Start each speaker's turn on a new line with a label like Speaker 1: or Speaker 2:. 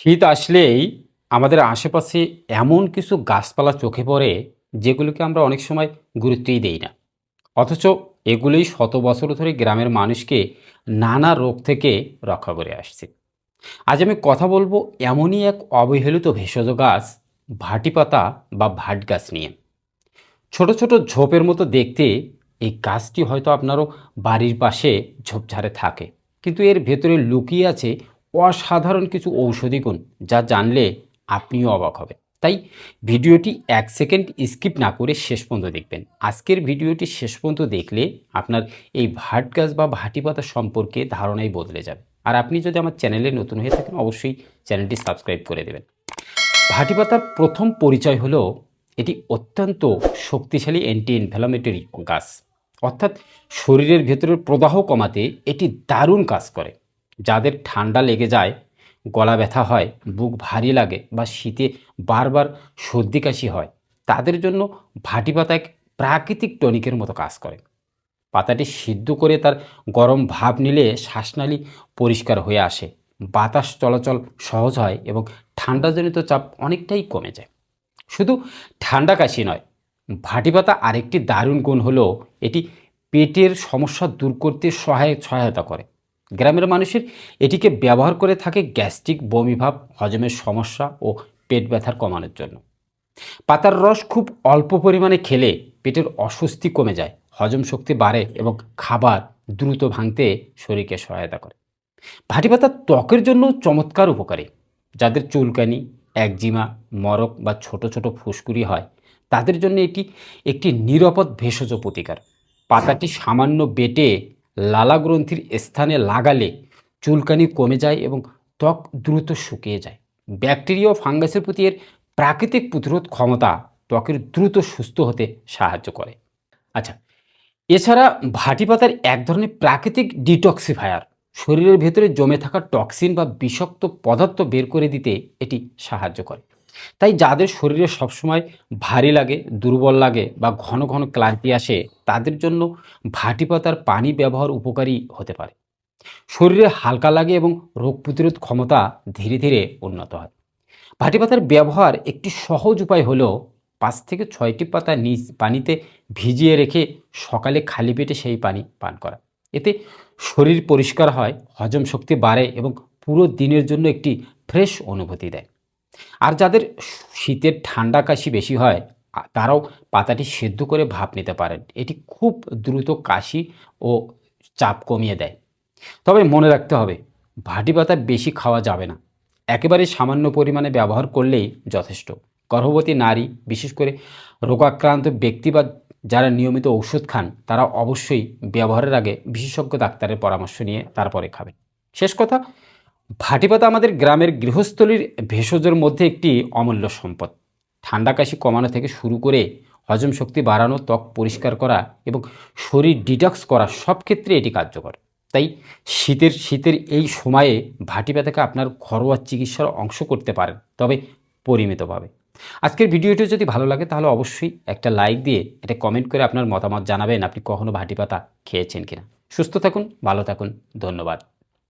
Speaker 1: শীত আসলেই আমাদের আশেপাশে এমন কিছু গাছপালা চোখে পড়ে যেগুলোকে আমরা অনেক সময় গুরুত্বই দেই না। অথচ এগুলোই শত বছর ধরে গ্রামের মানুষকে নানা রোগ থেকে রক্ষা করে আসছে। আজ আমি কথা বলব এমনই এক অবহেলিত ভেষজ গাছ ভাটি পাতা বা ভাট গাছ নিয়ে। ছোট ছোট ঝোপের মতো দেখতে এই গাছটি হয়তো আপনারও বাড়ির পাশে ঝোপঝাড়ে থাকে, কিন্তু এর ভেতরে লুকিয়ে আছে অসাধারণ কিছু ঔষধি গুণ যা জানলে আপনিও অবাক হবেন। তাই ভিডিওটি এক সেকেন্ড স্কিপ না করে শেষ পর্যন্ত দেখবেন। আজকের ভিডিওটি শেষ পর্যন্ত দেখলে আপনার এই ভাট গাছ বা ভাটি পাতা সম্পর্কে ধারণাই বদলে যাবে। আর আপনি যদি আমার চ্যানেলে নতুন হয়ে থাকেন, অবশ্যই চ্যানেলটি সাবস্ক্রাইব করে দেবেন। ভাটি পাতার প্রথম পরিচয় হলো এটি অত্যন্ত শক্তিশালী অ্যান্টি ইনফ্লামেটরি গাছ। অর্থাৎ শরীরের ভেতরের প্রদাহ কমাতে এটি দারুণ কাজ করে। যাদের ঠান্ডা লেগে যায়, গলা ব্যথা হয়, বুক ভারী লাগে বা শীতে বারবার সর্দি কাশি হয়, তাদের জন্য ভাটি পাতা এক প্রাকৃতিক টনিকের মতো কাজ করে। পাতাটি সিদ্ধ করে তার গরম ভাব নিলে শ্বাসনালী পরিষ্কার হয়ে আসে, বাতাস চলাচল সহজ হয় এবং ঠান্ডাজনিত চাপ অনেকটাই কমে যায়। শুধু ঠান্ডা কাশি নয়, ভাটি পাতা আরেকটি দারুণ গুণ হলো, এটি পেটের সমস্যা দূর করতে সহায় সহায়তা করে। গ্রামের মানুষের এটিকে ব্যবহার করে থাকে গ্যাস্ট্রিক বমিভাব, হজমের সমস্যা ও পেট ব্যথার কমানোর জন্য। পাতার রস খুব অল্প পরিমাণে খেলে পেটের অস্বস্তি কমে যায়, হজম শক্তি বাড়ে এবং খাবার দ্রুত ভাঙতে শরীরকে সহায়তা করে। ভাটি পাতা ত্বকের জন্য চমৎকার উপকারী। যাদের চুলকানি, একজিমা, মরক বা ছোট ছোট ফুসকুড়ি হয়, তাদের জন্য এটি একটি নিরাপদ ভেষজ প্রতিকার। পাতাটি সামান্য বেটে লালা গ্রন্থির স্থানে লাগালে চুলকানি কমে যায় এবং ত্বক দ্রুত শুকিয়ে যায়। ব্যাকটেরিয়া ও ফাঙ্গাসের প্রতি এর প্রাকৃতিক প্রতিরোধ ক্ষমতা ত্বকের দ্রুত সুস্থ হতে সাহায্য করে। আচ্ছা এছাড়া ভাটি পাতার এক ধরনের প্রাকৃতিক ডিটক্সিফায়ার, শরীরের ভেতরে জমে থাকা টক্সিন বা বিষাক্ত পদার্থ বের করে দিতে এটি সাহায্য করে। তাই যাদের শরীরে সবসময় ভারী লাগে, দুর্বল লাগে বা ঘন ঘন ক্লান্তি আসে, তাদের জন্য ভাটি পাতার পানি ব্যবহার উপকারী হতে পারে। শরীরে হালকা লাগে এবং রোগ প্রতিরোধ ক্ষমতা ধীরে ধীরে উন্নত হয়। ভাটি পাতার ব্যবহার একটি সহজ উপায় হলো পাঁচ থেকে ছয়টি পাতা নিজ পানিতে ভিজিয়ে রেখে সকালে খালি পেটে সেই পানি পান করা। এতে শরীর পরিষ্কার হয়, হজম শক্তি বাড়ে এবং পুরো দিনের জন্য একটি ফ্রেশ অনুভূতি দেয়। আর যাদের শীতের ঠান্ডা কাশি বেশি হয় তারাও পাতাটি সেদ্ধ করে ভাপ নিতে পারেন। এটি খুব দ্রুত কাশি ও চাপ কমিয়ে দেয়। তবে মনে রাখতে হবে, ভাটি পাতা বেশি খাওয়া যাবে না। একেবারে সামান্য পরিমাণে ব্যবহার করলেই যথেষ্ট। গর্ভবতী নারী, বিশেষ করে রোগাক্রান্ত ব্যক্তি বা যারা নিয়মিত ওষুধ খান, তারা অবশ্যই ব্যবহারের আগে বিশেষজ্ঞ ডাক্তারের পরামর্শ নিয়ে তারপরে খাবেন। শেষ কথা ভাটি পাতা আমাদের গ্রামের গৃহস্থলীর ভেষজের মধ্যে একটি অমূল্য সম্পদ। ঠান্ডা কাশি কমানো থেকে শুরু করে হজম শক্তি বাড়ানো, ত্বক পরিষ্কার করা এবং শরীর ডিটক্স করা সব ক্ষেত্রে এটি কার্যকর। তাই শীতের শীতের এই সময়ে ভাটি ব্যথাকে আপনার ঘরোয়া চিকিৎসার অংশ করতে পারেন, তবে পরিমিতভাবে। আজকের ভিডিওটি যদি ভালো লাগে তাহলে অবশ্যই একটা লাইক দিয়ে এটা কমেন্ট করে আপনার মতামত জানাবেন, আপনি কখনো ভাটি পাতা খেয়েছেন কিনা। সুস্থ থাকুন, ভালো থাকুন, ধন্যবাদ।